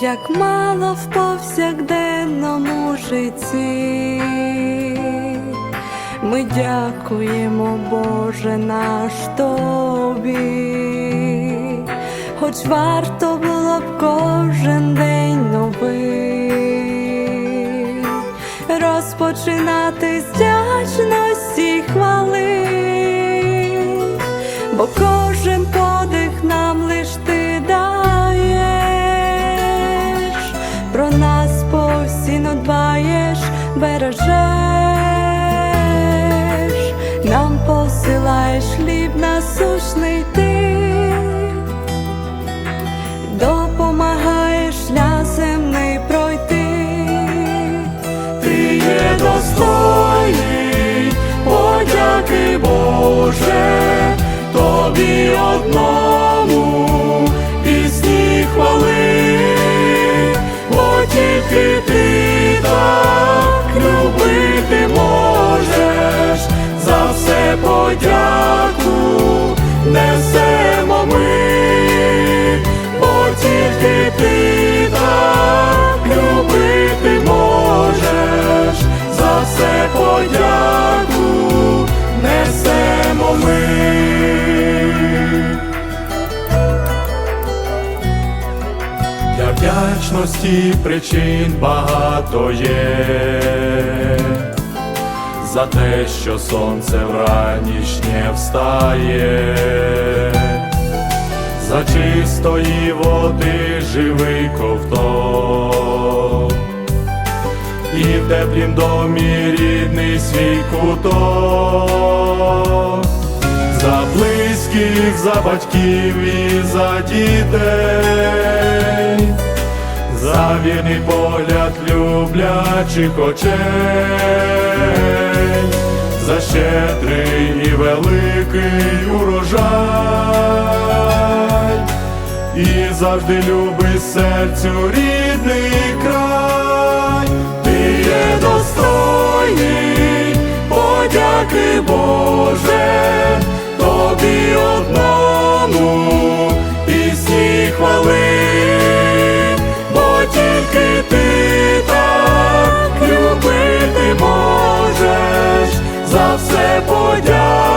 як мало в повсякденному житті. Ми дякуємо, Боже наш тобі, хоч варто було б кожен день новий, розпочинати з вдячності й хвали, бо кожен подих нам нам посилаєш хліб насущний ти, допомагаєш шлях земний пройти. Ти є достойний, подяки Боже, тобі одному пісні хвали, бо тільки ти подяку несемо ми, бо тільки ти так любити можеш, за все подяку несемо ми. Для вдячності причин багато є, за те, що сонце вранішнє встає, за чистої води живий ковток, і в теплім домі рідний свій куток. За близьких, за батьків і за дітей, за вірний погляд люблячих очей, за щедрий і великий урожай, і завжди любий серцю рідний край, ти є достойний, подяки Боже, тобі одному пісні хвали, бо тільки ти так любити можеш, за все подяку